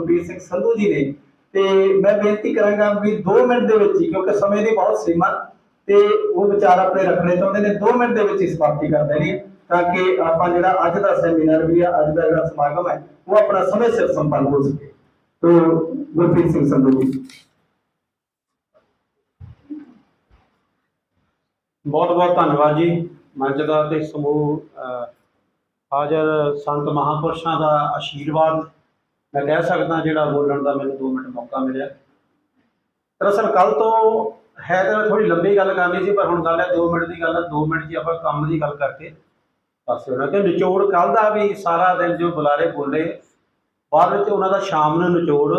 ਗੁਰਬੀਰ ਸਿੰਘ ਸੰਧੂ ਜੀ ਨੇ। ਤੇ ਮੈਂ ਬੇਨਤੀ ਕਰਾਂਗਾ ਵੀ 2 ਮਿੰਟ ਦੇ ਵਿੱਚ ਹੀ, ਕਿਉਂਕਿ ਸਮੇਂ ਦੀ ਬਹੁਤ ਸੀਮਾ, ਤੇ ਉਹ ਵਿਚਾਰ ਆਪਣੇ ਰੱਖਣੇ ਚਾਹੁੰਦੇ ਨੇ 2 ਮਿੰਟ ਦੇ ਵਿੱਚ ਹੀ ਸਮਾਪਤੀ ਕਰ ਦੇਣੀ ਤਾਂ ਕਿ ਆਪਾਂ ਜਿਹੜਾ ਅੱਜ ਦਾ ਸੈਮੀਨਾਰ ਵੀ ਆ, ਅੱਜ ਦਾ ਜਿਹੜਾ ਸਮਾਗਮ ਹੈ, ਉਹ ਆਪਣਾ ਸਮੇਂ ਸਿਰ ਸੰਪੰਨ ਹੋ ਸਕੇ। ਤੋ, ਗੁਰਬੀਰ ਸਿੰਘ ਸੰਧੂ ਜੀ। ਬਹੁਤ ਬਹੁਤ ਧੰਨਵਾਦ ਜੀ। ਮੰਚ ਦਾ ਤੇ ਸਮੂਹ ਹਾਜ਼ਰ ਸੰਤ ਮਹਾਪੁਰਸ਼ਾਂ ਦਾ ਆਸ਼ੀਰਵਾਦ ਮੈਂ ਕਹਿ ਸਕਦਾ ਜਿਹੜਾ ਬੋਲਣ ਦਾ ਮੈਨੂੰ 2 ਮਿੰਟ ਮੌਕਾ ਮਿਲਿਆ। ਦਰਅਸਲ ਕੱਲ ਤੋਂ ਹੈ ਤਾਂ ਥੋੜੀ ਲੰਬੀ ਗੱਲ ਕਰਨੀ ਸੀ, ਪਰ ਹੁਣ ਗੱਲ ਹੈ 2 ਮਿੰਟ ਦੀ ਗੱਲ ਹੈ 2 ਮਿੰਟ 'ਚ ਆਪਾਂ ਕੰਮ ਦੀ ਗੱਲ ਕਰਕੇ ਪਾਸੇ ਹੋਣਾ ਕਿ ਨਿਚੋੜ ਕੱਲ ਦਾ ਵੀ ਸਾਰਾ ਦਿਨ ਜੋ ਬੁਲਾਰੇ ਬੋਲੇ, ਬਾਅਦ ਵਿੱਚ ਉਹਨਾਂ ਦਾ ਸ਼ਾਮ ਨੂੰ ਨਿਚੋੜ,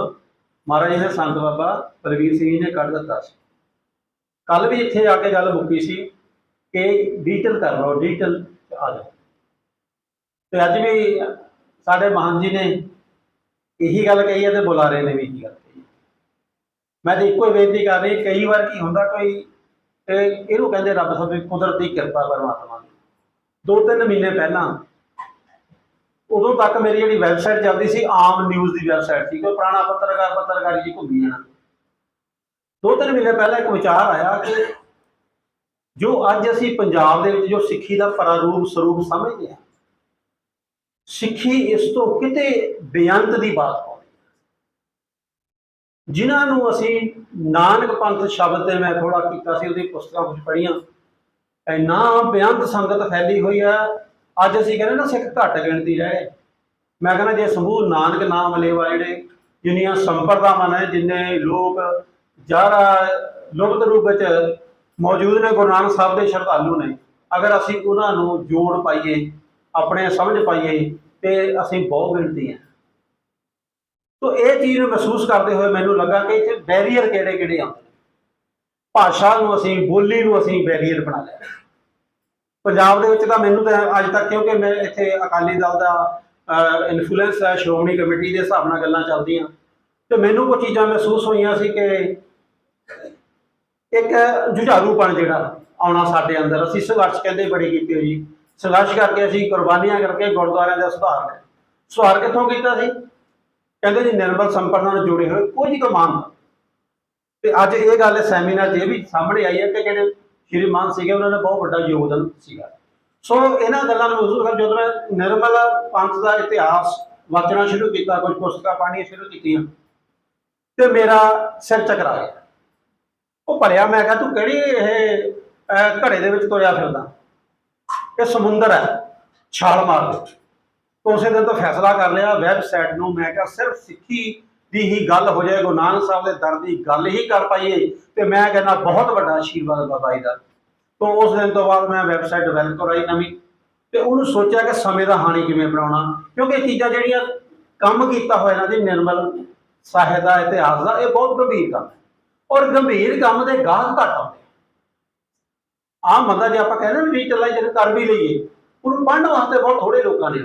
ਮਹਾਰਾਜ ਜੀ ਨੇ ਸੰਤ ਬਾਬਾ ਪ੍ਰਵੀਰ ਸਿੰਘ ਜੀ ਨੇ ਕੱਢ ਦਿੱਤਾ ਸੀ। ਕੱਲ ਵੀ ਇੱਥੇ ਆ ਕੇ ਗੱਲ ਮੁੱਕੀ ਸੀ ਕਿ ਡਿਜੀਟਲ ਕਰ ਲਓ ਡਿਜੀਟਲ ਆ ਜਾਓ। ਤੇ ਅੱਜ ਵੀ ਸਾਡੇ ਮਹਾਨ ਜੀ ਨੇ ਇਹੀ ਗੱਲ ਕਹੀ ਹੈ ਤੇ ਬੁਲਾਰੇ ਨੇ ਵੀ ਇਹੀ ਗੱਲ ਕਹੀ ਹੈ। ਮੈਂ ਤੇ ਇੱਕੋ ਹੀ ਬੇਨਤੀ ਕਰ ਰਹੀ, ਕਈ ਵਾਰ ਕੀ ਹੁੰਦਾ ਕੋਈ ਇਹ ਇਹਨੂੰ ਕਹਿੰਦੇ ਰੱਬ ਸਭ ਦੀ ਕੁਦਰਤੀ ਕਿਰਪਾ ਪਰਮਾਤਮਾ ਦੀ ਦੋ ਤਿੰਨ ਮਹੀਨੇ ਪਹਿਲਾਂ, ਉਦੋਂ ਤੱਕ ਮੇਰੀ ਜਿਹੜੀ ਵੈਬਸਾਈਟ ਚੱਲਦੀ ਸੀ, ਆਮ ਨਿਊਜ਼ ਦੀ ਵੈਬਸਾਈਟ ਸੀ, ਕੋਈ ਪੁਰਾਣਾ ਪੱਤਰਕਾਰ, ਪੱਤਰਕਾਰੀ ਜੀ ਘੁੰਮੀ ਜਾਣਾ ਦੋ ਤਿੰਨ ਮਹੀਨੇ ਪਹਿਲਾਂ ਇੱਕ ਵਿਚਾਰ ਆਇਆ ਕਿ ਜੋ ਅੱਜ ਅਸੀਂ ਪੰਜਾਬ ਦੇ ਵਿੱਚ ਜੋ ਸਿੱਖੀ ਦਾ ਪ੍ਰਾਰੂਪ, ਸਰੂਪ ਸਮਝਦੇ ਹਾਂ ਸਿੱਖੀ ਇਸ ਤੋਂ ਕਿਤੇ ਬੇਅੰਤ ਦੀ ਬਾਤ ਪਾਉਂਦੀ ਹੈ। ਜਿਨ੍ਹਾਂ ਨੂੰ ਅਸੀਂ ਨਾਨਕ ਪੰਥ ਸ਼ਬਦ ਤੇ ਮੈਂ ਥੋੜਾ ਕੀਤਾ ਸੀ, ਉਹਦੀ ਪੁਸਤਕਾਂ ਕੁਝ ਪੜ੍ਹੀਆਂ। ਇੰਨਾ ਬੇਅੰਤ ਸੰਗਤ ਫੈਲੀ ਹੋਈ ਹੈ, ਅੱਜ ਅਸੀਂ ਕਹਿੰਦੇ ਨਾ ਸਿੱਖ ਘੱਟ ਗਿਣਤੀ ਰਹੇ। ਮੈਂ ਕਹਿੰਦਾ ਜੇ ਸਮੂਹ ਨਾਨਕ ਨਾਮ ਲੇਵਾ ਜਿਹੜੇ, ਜਿੰਨੀਆਂ ਸੰਪਰਦਾਵਾਂ ਨੇ, ਜਿੰਨੇ ਲੋਕ ਜਾਰਾ ਲੁਪਤ ਰੂਪ ਵਿੱਚ ਮੌਜੂਦ ਨੇ, ਗੁਰੂ ਨਾਨਕ ਸਾਹਿਬ ਦੇ ਸ਼ਰਧਾਲੂ ਨੇ, ਅਗਰ ਅਸੀਂ ਉਹਨਾਂ ਨੂੰ ਜੋੜ ਪਾਈਏ ਆਪਣੇ ਸਮਝ ਪਾਈਏ ਤੇ ਅਸੀਂ ਬਹੁਤ ਗਿਣਤੀ ਹੈ। ਤੋ ਇਹ ਚੀਜ਼ ਨੂੰ ਮਹਿਸੂਸ ਕਰਦੇ ਹੋਏ ਮੈਨੂੰ ਲੱਗਾ ਕਿ ਇੱਥੇ ਬੈਰੀਅਰ ਕਿਹੜੇ ਕਿਹੜੇ ਆਉਂਦੇ ਭਾਸ਼ਾ ਨੂੰ ਅਸੀਂ, ਬੋਲੀ ਨੂੰ ਅਸੀਂ ਬੈਰੀਅਰ ਬਣਾ ਲਿਆ। ਪੰਜਾਬ ਦੇ ਵਿੱਚ ਤਾਂ ਮੈਨੂੰ ਤਾਂ ਅੱਜ ਤੱਕ ਕਿਉਂਕਿ ਮੈਂ ਇੱਥੇ ਅਕਾਲੀ ਦਲ ਦਾ ਇਨਫਲੂਐਂਸ ਹੈ, ਸ਼੍ਰੋਮਣੀ ਕਮੇਟੀ ਦੇ ਹਿਸਾਬ ਨਾਲ ਗੱਲਾਂ ਚੱਲਦੀਆਂ। ਤੇ ਮੈਨੂੰ ਕੁਝ ਚੀਜ਼ਾਂ ਮਹਿਸੂਸ ਹੋਈਆਂ ਸੀ ਕਿ ਇੱਕ ਜੁਝਾਰੂਪਣ ਜਿਹੜਾ ਆਉਣਾ ਸਾਡੇ ਅੰਦਰ, ਅਸੀਂ ਸੰਘਰਸ਼ ਕਹਿੰਦੇ ਬੜੀ ਕੀਤੀ ਹੋਈ ਸੰਘਰਸ਼ ਕਰਕੇ ਅਸੀਂ ਕੁਰਬਾਨੀਆਂ ਕਰਕੇ ਗੁਰਦੁਆਰਿਆਂ ਦਾ ਸੁਧਾਰ ਕਰ ਸੁਧਾਰ ਕਿੱਥੋਂ ਕੀਤਾ ਸੀ? ਕਹਿੰਦੇ ਜੀ, ਨਿਰਮਲ ਸੰਪਰਦਾਂ ਨਾਲ ਜੁੜੇ ਹੋਏ, ਕੋਈ ਤੋਂ ਤੇ ਅੱਜ ਇਹ ਗੱਲ ਸੈਮੀਨਾਰ 'ਚ ਇਹ ਵੀ ਸਾਹਮਣੇ ਆਈ ਹੈ ਕਿ ਜਿਹੜੇ ਸ਼੍ਰੀ ਸੀਗੇ, ਉਹਨਾਂ ਨੇ ਬਹੁਤ ਵੱਡਾ ਯੋਗਦਾਨ ਸੀਗਾ। ਸੋ ਇਹਨਾਂ ਗੱਲਾਂ ਨੂੰ ਮਹਿਸੂਸ ਕਰ ਜਦੋਂ ਮੈਂ ਨਿਰਮਲ ਪੰਥ ਦਾ ਇਤਿਹਾਸ ਵਾਚਣਾ ਸ਼ੁਰੂ ਕੀਤਾ, ਕੁਝ ਪੁਸਤਕਾਂ ਪੜ੍ਹਨੀਆਂ ਸ਼ੁਰੂ ਕੀਤੀਆਂ, ਤੇ ਮੇਰਾ ਸਿਰ ਚਕਰਾ ਗਿਆ। ਉਹ ਭਰਿਆ, ਮੈਂ ਕਿਹਾ, ਤੂੰ ਕਿਹੜੀ ਇਹ ਘੜੇ ਦੇ ਵਿੱਚ ਤੁਰਿਆ ਫਿਰਦਾ? ਇਹ ਸਮੁੰਦਰ ਹੈ, ਛਾਲ ਮਾਰ ਦੇ। ਉਸੇ ਦਿਨ ਤੋਂ ਫੈਸਲਾ ਕਰ ਲਿਆ ਵੈਬਸਾਈਟ ਨੂੰ ਮੈਂ ਕਿਹਾ ਸਿਰਫ ਸਿੱਖੀ ਦੀ ਹੀ ਗੱਲ ਹੋ ਜਾਏ, ਗੁਰੂ ਨਾਨਕ ਸਾਹਿਬ ਦੇ ਦਰ ਦੀ ਗੱਲ ਹੀ ਕਰ ਪਾਈਏ, ਤੇ ਮੈਂ ਕਹਿੰਦਾ ਬਹੁਤ ਵੱਡਾ ਆਸ਼ੀਰਵਾਦ ਬਾਬਾ ਜੀ ਦਾ। ਤੋਂ ਉਸ ਦਿਨ ਤੋਂ ਬਾਅਦ ਮੈਂ ਵੈਬਸਾਈਟ ਡਿਵੈਲਪ ਕਰਾਈ ਨਵੀਂ, ਤੇ ਉਹਨੂੰ ਸੋਚਿਆ ਕਿ ਸਮੇਂ ਦਾ ਹਾਣੀ ਕਿਵੇਂ ਬਣਾਉਣਾ, ਕਿਉਂਕਿ ਇਹ ਚੀਜ਼ਾਂ ਜਿਹੜੀਆਂ ਕੰਮ ਕੀਤਾ ਹੋਇਆ ਨਾ ਜੀ, ਨਿਰਮਲ ਸਾਹਿਤ ਦਾ ਇਤਿਹਾਸ ਦਾ, ਇਹ ਬਹੁਤ ਗੰਭੀਰ ਕੰਮ ਹੈ। ਔਰ ਗੰਭੀਰ ਕੰਮ ਦੇ ਗਾਹਕ ਘੱਟ ਆਉਂਦੇ। ਆਮ ਬੰਦਾ ਜੇ ਆਪਾਂ ਕਹਿੰਦੇ ਨਾ ਡੀਜੀਟਲਾਈਜ਼ੇਸ਼ਨ ਕਰ ਵੀ ਲਈਏ। ਉਹਨੂੰ ਪੜ੍ਹਨ ਵਾਸਤੇ ਬਹੁਤ ਥੋੜੇ ਲੋਕਾਂ ਨੇ।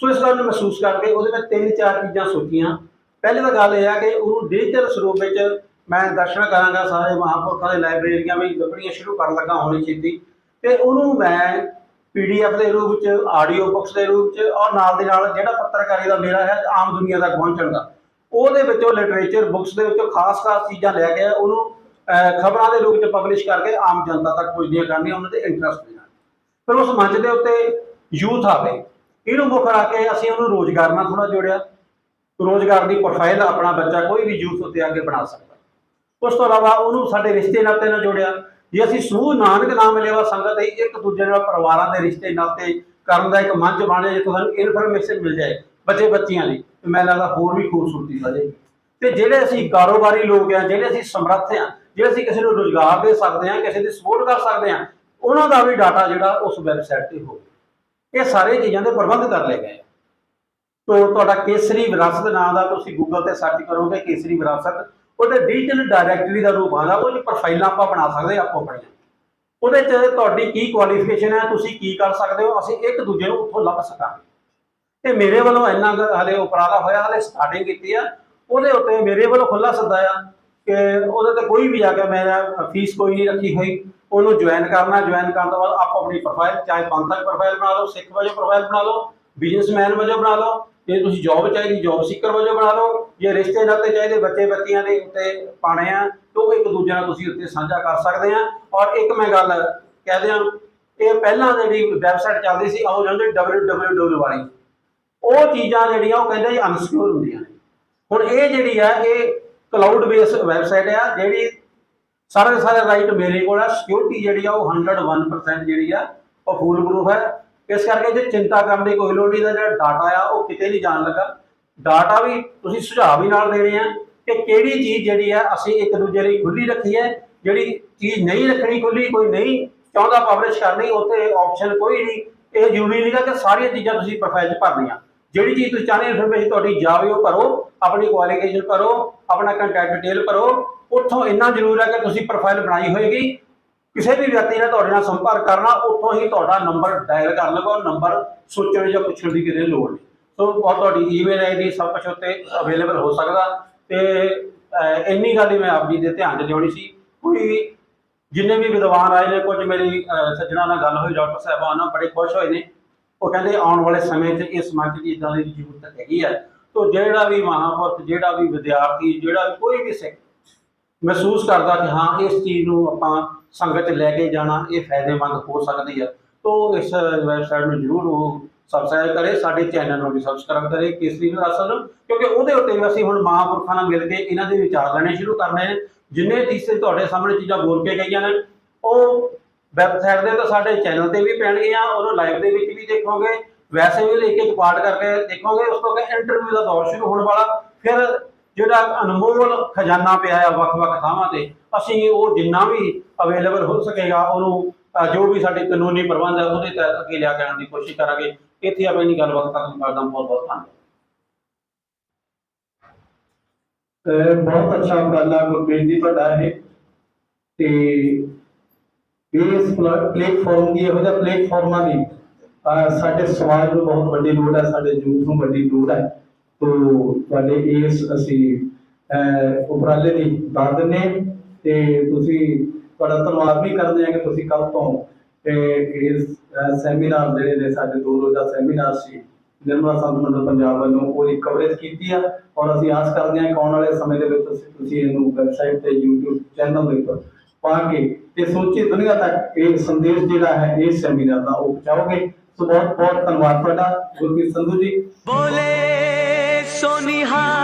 ਸੋ ਇਸ ਗੱਲ ਨੂੰ ਮਹਿਸੂਸ ਕਰਕੇ ਉਹਦੇ ਵਿੱਚ ਤਿੰਨ ਚਾਰ ਚੀਜ਼ਾਂ ਸੋਚੀਆਂ। ਪਹਿਲੇ ਤਾਂ ਗੱਲ ਇਹ ਆ ਕਿ ਉਹਨੂੰ ਡਿਜੀਟਲ ਸਰੂਪ ਵਿੱਚ ਮੈਂ ਦਰਸ਼ਨ ਕਰਾਂਗਾ, ਸਾਰੇ ਮਹਾਂਪੁਰਖਾਂ ਦੇ ਲਾਇਬ੍ਰੇਰੀਆਂ ਵਿੱਚ ਲੱਭਣੀਆਂ ਸ਼ੁਰੂ ਕਰਨ ਲੱਗਾ ਹੋਣੀ ਛੇਤੀ। ਤੇ ਉਹਨੂੰ ਮੈਂ ਪੀਡੀਐਫ ਦੇ ਰੂਪ ਵਿੱਚ ਆਡੀਓ ਬੁੱਕਸ ਦੇ ਰੂਪ ਵਿੱਚ ਔਰ ਨਾਲ ਦੇ ਨਾਲ ਜਿਹੜਾ ਪੱਤਰਕਾਰੀ ਦਾ ਮੇਰਾ ਹੈ, ਆਮ ਦੁਨੀਆ ਤੱਕ ਪਹੁੰਚਣ ਦਾ, ਉਹਦੇ ਵਿੱਚੋਂ ਲਿਟਰੇਚਰ ਬੁੱਕਸ ਦੇ ਵਿੱਚੋਂ ਖਾਸ-ਖਾਸ ਚੀਜ਼ਾਂ ਲੈ ਕੇ ਉਹਨੂੰ ਖਬਰਾਂ ਦੇ ਰੂਪ ਵਿੱਚ ਪਬਲਿਸ਼ ਕਰਕੇ ਆਮ ਜਨਤਾ ਤੱਕ ਪਹੁੰਚਦੀਆਂ ਕਰਨੀਆਂ, ਉਹਨਾਂ ਦੇ ਇੰਟਰਸਟ ਦੇ ਨਾਲ ਫਿਰ ਉਸ ਮੰਚ ਦੇ ਉੱਤੇ ਯੂਥ ਆਵੇ, ਇਹਨੂੰ ਮੁੱਖ ਰੱਖ ਕੇ ਅਸੀਂ ਉਹਨੂੰ ਰੋਜ਼ਗਾਰ ਨਾਲ ਥੋੜਾ ਜੋੜਿਆ। ਰੋਜ਼ਗਾਰ ਦੀ ਪ੍ਰੋਫਾਈਲ ਆਪਣਾ ਬੱਚਾ ਕੋਈ ਵੀ ਯੂਥ ਉੱਤੇ ਆ ਕੇ ਬਣਾ ਸਕਦਾ। ਉਸ ਤੋਂ ਇਲਾਵਾ ਉਹਨੂੰ ਸਾਡੇ ਰਿਸ਼ਤੇ ਨਾਤੇ ਨਾਲ ਜੋੜਿਆ। ਜੇ ਅਸੀਂ ਸਮੂਹ ਨਾਨਕ ਨਾਮ ਲੈਵਾ ਸੰਗਤ ਹੈ ਇੱਕ ਦੂਜੇ ਨਾਲ ਪਰਿਵਾਰਾਂ ਦੇ ਰਿਸ਼ਤੇ ਨਾਤੇ ਕਰਨ ਦਾ ਇੱਕ ਮੰਚ ਬਣੇ, ਜਿੱਥੋਂ ਸਾਨੂੰ ਇਨਫੋਰਮੇਸ਼ਨ ਮਿਲ ਜਾਏ ਬੱਚੇ ਬੱਚੀਆਂ ਲਈ। ਤੇ ਮੈਨੂੰ ਲੱਗਦਾ ਹੋਰ ਵੀ ਖੂਬਸੂਰਤੀ ਵਧੇਗੀ। ਤੇ ਜਿਹੜੇ ਅਸੀਂ ਕਾਰੋਬਾਰੀ ਲੋਕ ਆ, ਜਿਹੜੇ ਅਸੀਂ ਸਮਰੱਥ ਆ ਜੇ ਅਸੀਂ ਕਿਸੇ ਨੂੰ ਰੋਜ਼ਗਾਰ ਦੇ ਸਕਦੇ ਹਾਂ, ਕਿਸੇ ਦੀ ਸਪੋਰਟ ਕਰ ਸਕਦੇ ਹਾਂ, ਉਹਨਾਂ ਦਾ ਵੀ ਡਾਟਾ ਜਿਹੜਾ ਉਸ ਵੈਬਸਾਈਟ ਤੇ ਹੋਵੇ। ਇਹ ਸਾਰੇ ਚੀਜ਼ਾਂ ਦੇ ਪ੍ਰਬੰਧ ਕਰ ਲਏ ਗਏ। ਆ। ਤੋ ਤੁਹਾਡਾ ਕੇਸਰੀ ਵਿਰਾਸਤ ਨਾਂ ਦਾ ਤੁਸੀਂ ਗੂਗਲ ਤੇ ਸਰਚ ਕਰੋਗੇ, ਕੇਸਰੀ ਵਿਰਾਸਤ, ਉਹਦੇ ਡਿਜੀਟਲ ਡਾਇਰੈਕਟਰੀ ਦਾ ਰੂਪ ਆਉਂਦਾ ਉਹ 'ਚ ਪ੍ਰੋਫਾਈਲਾਂ ਆਪਾਂ ਬਣਾ ਸਕਦੇ ਹਾਂ ਆਪੋ ਆਪਣੀਆਂ। ਉਹਦੇ 'ਚ ਤੁਹਾਡੀ ਕੀ ਕੁਆਲੀਫਿਕੇਸ਼ਨ ਹੈ, ਤੁਸੀਂ ਕੀ ਕਰ ਸਕਦੇ ਹੋ, ਅਸੀਂ ਇੱਕ ਦੂਜੇ ਨੂੰ ਉੱਥੋਂ ਲੱਭ ਸਕਾਂਗੇ। ਤੇ ਮੇਰੇ ਵੱਲੋਂ ਇੰਨਾ ਕੁ ਹਲੇ ਉਪਰਾਲਾ ਹੋਇਆ, ਹਲੇ ਸਟਾਰਟਿੰਗ ਕੀਤੀ ਆ। ਉਹਦੇ ਉੱਤੇ ਮੇਰੇ ਵੱਲੋਂ ਖੁੱਲਾ ਸੱਦਾ ਆ। ਕਿ ਉਹਦੇ ਤੇ ਕੋਈ ਵੀ ਆ ਕੇ ਮੇਰਾ ਫੀਸ ਕੋਈ ਨਹੀਂ ਰੱਖੀ ਹੋਈ, ਉਹਨੂੰ ਜੁਆਇਨ ਕਰਨਾ ਜੁਆਇਨ ਕਰਨ ਤੋਂ ਬਾਅਦ ਆਪੋ ਆਪਣੀ ਪ੍ਰੋਫਾਈਲ ਚਾਹੇ ਪੰਥਕ ਪ੍ਰੋਫਾਈਲ ਬਣਾ ਲਓ, ਸਿੱਖ ਵਜੋਂ ਪ੍ਰੋਫਾਈਲ ਬਣਾ ਲਓ ਬਿਜ਼ਨਸਮੈਨ ਵਜੋਂ ਬਣਾ ਲਓ, ਜੇ ਤੁਸੀਂ ਜੌਬ ਚਾਹੀਦੀ ਜੌਬ ਸੀਕਰ ਵਜੋਂ ਬਣਾ ਲਓ, ਜੇ ਰਿਸ਼ਤੇ ਨਾਤੇ ਚਾਹੀਦੇ ਬੱਚੇ, ਬੱਚੀਆਂ ਦੇ ਉੱਤੇ ਪਾਣੇ ਆ, ਤਾਂ ਉਹ ਇੱਕ ਦੂਜੇ ਨਾਲ ਤੁਸੀਂ ਉੱਤੇ ਸਾਂਝਾ ਕਰ ਸਕਦੇ ਆ। ਔਰ ਇੱਕ ਮੈਂ ਗੱਲ ਕਹਿ ਦਿਆਂ, ਇਹ ਪਹਿਲਾਂ ਜਿਹੜੀ ਵੈਬਸਾਈਟ ਚੱਲਦੀ ਸੀ ਉਹ ਜਾਂਦੇ www ਵਾਲੀ। ਉਹ ਚੀਜ਼ਾਂ ਜਿਹੜੀਆਂ, ਉਹ ਕਹਿੰਦੇ ਜੀ ਅਨਸਿਕਿਉਰ ਹੁੰਦੀਆਂ ਨੇ। ਹੁਣ ਇਹ ਜਿਹੜੀ ਆ, ਇਹ ਕਲਾਊਡ ਬੇਸ ਵੈਬਸਾਈਟ ਆ, ਜਿਹੜੀ ਸਾਰੇ ਦੇ ਸਾਰੇ ਰਾਈਟ ਮੇਰੇ ਕੋਲ ਆ ਸਿਕਿਉਰਿਟੀ ਜਿਹੜੀ ਆ ਉਹ 101% ਜਿਹੜੀ ਆ, ਉਹ ਫੂਲ ਪ੍ਰੂਫ ਹੈ ਇਸ ਕਰਕੇ ਜੇ ਚਿੰਤਾ ਕਰਨ ਦੀ ਕੋਈ ਲੋੜ ਨਹੀਂ ਦਾ ਜਿਹੜਾ ਡਾਟਾ ਆ, ਉਹ ਕਿਤੇ ਨਹੀਂ ਜਾਣ ਲੱਗਾ। ਡਾਟਾ ਵੀ ਤੁਸੀਂ ਸੁਝਾਅ ਵੀ ਨਾਲ ਦੇਣੇ ਆ ਕਿ ਕਿਹੜੀ ਚੀਜ਼ ਜਿਹੜੀ ਆ ਅਸੀਂ ਇੱਕ ਦੂਜੇ ਲਈ ਖੁੱਲੀ ਰੱਖੀ ਹੈ। ਜਿਹੜੀ ਚੀਜ਼ ਨਹੀਂ ਰੱਖਣੀ ਖੁੱਲੀ ਕੋਈ ਨਹੀਂ ਚਾਹੁੰਦਾ ਪਬਲਿਸ਼ ਕਰਨੀ, ਉੱਥੇ ਆਪਸ਼ਨ ਕੋਈ ਨਹੀਂ। ਇਹ ਜ਼ਰੂਰੀ ਨਹੀਂਗਾ ਕਿ ਸਾਰੀਆਂ ਚੀਜ਼ਾਂ ਤੁਸੀਂ ਪ੍ਰੋਫਾਈਲ 'ਚ ਭਰਨੀਆਂ। ਜਿਹੜੀ ਚੀਜ਼ ਤੁਸੀਂ ਚਾਹੁੰਦੇ ਹੋ ਇਨਫੋਰਮੇਸ਼ਨ ਤੁਹਾਡੀ ਜਾਵੇ ਉਹ ਭਰੋ ਆਪਣੀ ਕੁਆਲੀਫਿਕੇਸ਼ਨ ਭਰੋ ਆਪਣਾ ਕੰਟੈਕਟ ਡਿਟੇਲ ਭਰੋ। ਉੱਥੋਂ ਇੰਨਾ ਜ਼ਰੂਰ ਹੈ ਕਿ ਤੁਸੀਂ ਪ੍ਰੋਫਾਈਲ ਬਣਾਈ ਹੋਏਗੀ। ਕਿਸੇ ਵੀ ਵਿਅਕਤੀ ਨੇ ਤੁਹਾਡੇ ਨਾਲ ਸੰਪਰਕ ਕਰਨਾ ਉੱਥੋਂ ਹੀ ਤੁਹਾਡਾ ਨੰਬਰ ਡਾਇਲ ਕਰ ਲਵੋ ਨੰਬਰ ਸੋਚਣ ਜਾਂ ਪੁੱਛਣ ਦੀ ਕਿਤੇ ਲੋੜ ਨਹੀਂ। ਸੋ ਬਹੁਤ ਤੁਹਾਡੀ ਈਮੇਲ ਆਈਡੀ ਸਭ ਕੁਝ ਉੱਤੇ ਅਵੇਲੇਬਲ ਹੋ ਸਕਦਾ। ਤੇ ਇੰਨੀ ਗੱਲ ਹੀ ਮੈਂ ਆਪ ਜੀ ਦੇ ਧਿਆਨ 'ਚ ਲਿਆਉਣੀ ਸੀ। ਕੋਈ ਜਿੰਨੇ ਵੀ ਵਿਦਵਾਨ ਆਏ ਨੇ ਕੁਝ ਮੇਰੀ ਅਹ, ਸੱਜਣਾ ਨਾਲ ਗੱਲ ਹੋਈ ਡਾਕਟਰ ਸਾਹਿਬਾਨ ਨਾਲ ਬੜੇ ਖੁਸ਼ ਹੋਏ ਨੇ। ਉਹ ਕਹਿੰਦੇ ਆਉਣ ਵਾਲੇ ਸਮੇਂ 'ਚ ਇਸ ਮੰਚ ਦੀ ਇਦਾਂ ਦੀ ਜ਼ਰੂਰਤ ਹੈਗੀ ਹੈ ਤੋ ਜਿਹੜਾ ਵੀ ਮਹਾਂਪੁਰਖ, ਜਿਹੜਾ ਵੀ ਵਿਦਿਆਰਥੀ, ਜਿਹੜਾ ਵੀ ਕੋਈ ਵੀ ਸਿੱਖ ਮਹਿਸੂਸ ਕਰਦਾ ਕਿ ਹਾਂ, ਇਸ ਚੀਜ਼ ਨੂੰ ਆਪਾਂ ਸੰਗਤ 'ਚ ਲੈ ਕੇ ਜਾਣਾ, ਇਹ ਫਾਇਦੇਮੰਦ ਹੋ ਸਕਦੀ ਹੈ ਤੋ ਇਸ ਵੈਬਸਾਈਟ ਨੂੰ ਜ਼ਰੂਰ ਉਹ ਸਬਸਕ੍ਰਾਈਬ ਕਰੇ, ਸਾਡੇ ਚੈਨਲ ਨੂੰ ਵੀ ਸਬਸਕ੍ਰਾਈਬ ਕਰੇ, ਕੇਸਰੀ ਵਿਰਾਸਤ ਨੂੰ ਕਿਉਂਕਿ ਉਹਦੇ ਉੱਤੇ ਵੀ ਅਸੀਂ ਹੁਣ ਮਹਾਂਪੁਰਖਾਂ ਨਾਲ ਮਿਲ ਕੇ ਇਹਨਾਂ ਦੇ ਵਿਚਾਰ ਲੈਣੇ ਸ਼ੁਰੂ ਕਰਨੇ ਨੇ। ਜਿੰਨੇ ਤੀਸਰੇ ਤੁਹਾਡੇ ਸਾਹਮਣੇ ਚੀਜ਼ਾਂ ਬੋਲ ਕੇ ਗਈਆਂ ਨੇ, ਉਹ ਵੈਬਸਾਈਟ ਦੇ ਤਾਂ ਸਾਡੇ ਚੈਨਲ ਤੇ ਵੀ ਪੈਣਗੀਆਂ ਉਹਨੂੰ ਲਾਈਵ ਦੇ ਵਿੱਚ ਵੀ ਦੇਖੋਗੇ। ਵੈਸੇ ਵੀ ਇੱਕ ਇੱਕ ਪਾਰਟ ਕਰਕੇ ਦੇਖੋਗੇ, ਉਸ ਤੋਂ ਬਾਅਦ ਇੰਟਰਵਿਊ ਦਾ ਦੌਰ ਸ਼ੁਰੂ ਹੋਣ ਵਾਲਾ। ਫਿਰ ਜਿਹੜਾ ਅਨਮੋਲ ਖਜ਼ਾਨਾ ਪਿਆ ਆ ਵੱਖ-ਵੱਖ ਥਾਵਾਂ ਤੇ, ਅਸੀਂ ਉਹ ਜਿੰਨਾ ਵੀ ਅਵੇਲੇਬਲ ਹੋ ਸਕੇਗਾ, ਉਹਨੂੰ ਜੋ ਵੀ ਸਾਡੇ ਕਾਨੂੰਨੀ ਪ੍ਰਬੰਧ ਹੈ ਉਹਦੇ ਤਹਿਤ ਅੱਗੇ ਲਿਆ ਕੇ ਦੀ ਕੋਸ਼ਿਸ਼ ਕਰਾਂਗੇ। ਇੱਥੇ ਆਪਾਂ ਗੱਲਬਾਤ ਖਤਮ ਕਰਦਾ ਬਹੁਤ ਬਹੁਤ ਧੰਨਵਾਦ। ਬਹੁਤ ਅੱਛਾ ਗੱਲ ਆ ਗੁਰਪ੍ਰੀਤ ਜੀ, ਤੁਹਾਡਾ ਇਹ। ਤੇ ਇਸ ਪਲੇਟਫਾਰਮ ਦੀ ਇਹੋ ਜਿਹਾ ਪਲੇਟਫਾਰਮਾਂ ਦੀ ਸਾਡੇ ਸਮਾਜ ਨੂੰ ਬਹੁਤ ਵੱਡੀ ਲੋੜ ਹੈ ਸਾਡੇ ਯੂਥ ਨੂੰ ਵੱਡੀ ਲੋੜ ਹੈ ਤੋ ਤੁਹਾਡੇ ਇਸ ਅਸੀਂ ਉਪਰਾਲੇ ਦੀ ਦਾਦ ਦਿੰਦੇ ਤੇ ਤੁਸੀਂ ਤੁਹਾਡਾ ਧੰਨਵਾਦ ਵੀ ਕਰਦੇ ਹਾਂ ਕਿ ਤੁਸੀਂ ਕੱਲ ਤੋਂ ਇਸ ਸੈਮੀਨਾਰ ਜਿਹੜੇ ਨੇ ਸਾਡੇ ਦੋ ਰੋਜ਼ਾ ਸੈਮੀਨਾਰ ਸੀ, ਨਿਰਮਲਾ ਸੰਤ ਮੰਡਲ ਪੰਜਾਬ ਵੱਲੋਂ ਉਹਦੀ ਕਵਰੇਜ ਕੀਤੀ ਆ। ਔਰ ਅਸੀਂ ਆਸ ਕਰਦੇ ਹਾਂ ਕਿ ਆਉਣ ਵਾਲੇ ਸਮੇਂ ਦੇ ਵਿੱਚ ਤੁਸੀਂ- ਤੁਸੀਂ ਇਹਨੂੰ ਵੈਬਸਾਈਟ ਤੇ YouTube ਚੈਨਲ ਦੇ ਉੱਪਰ ਪਾਗੇ ਤੇ ਸੋਚੀ ਦੁਨੀਆ ਤੱਕ ਇਹ ਸੰਦੇਸ਼ ਜਿਹੜਾ ਹੈ, ਇਹ ਸੈਮੀਨਾਰ ਦਾ ਉਹ ਪਹੁੰਚਾਓਗੇ। ਸੋ ਬਹੁਤ ਬਹੁਤ ਧੰਨਵਾਦ ਤੁਹਾਡਾ, ਗੁਰਮੀਤ ਸੰਧੂ ਜੀ। ਬੋਲੇ ਸੋਨੀਹਾ।